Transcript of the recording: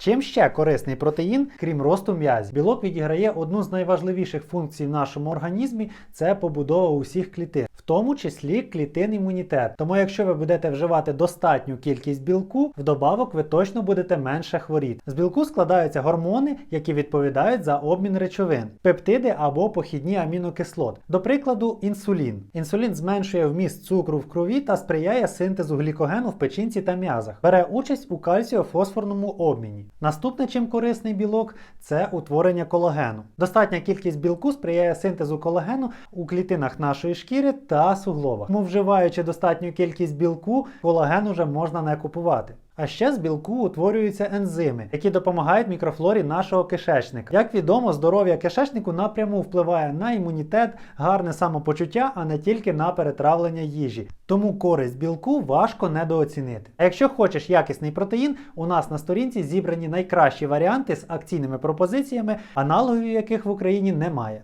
Чим ще корисний протеїн, крім росту м'язів? Білок відіграє одну з найважливіших функцій в нашому організмі це побудова усіх клітин, в тому числі клітин імунітет. Тому, якщо ви будете вживати достатню кількість білку, вдобавок ви точно будете менше хворіти. З білку складаються гормони, які відповідають за обмін речовин, пептиди або похідні амінокислот. До прикладу, інсулін. Інсулін зменшує вміст цукру в крові та сприяє синтезу глікогену в печінці та м'язах. Бере участь у кальціофосфорному обміні. Наступне, чим корисний білок, це утворення колагену. Достатня кількість білку сприяє синтезу колагену у клітинах нашої шкіри та суглобах. Тому вживаючи достатню кількість білку, колаген уже можна не купувати. А ще з білку утворюються ензими, які допомагають мікрофлорі нашого кишечника. Як відомо, здоров'я кишечнику напряму впливає на імунітет, гарне самопочуття, а не тільки на перетравлення їжі. Тому користь білку важко недооцінити. А якщо хочеш якісний протеїн, у нас на сторінці зібрані найкращі варіанти з акційними пропозиціями, аналогів яких в Україні немає.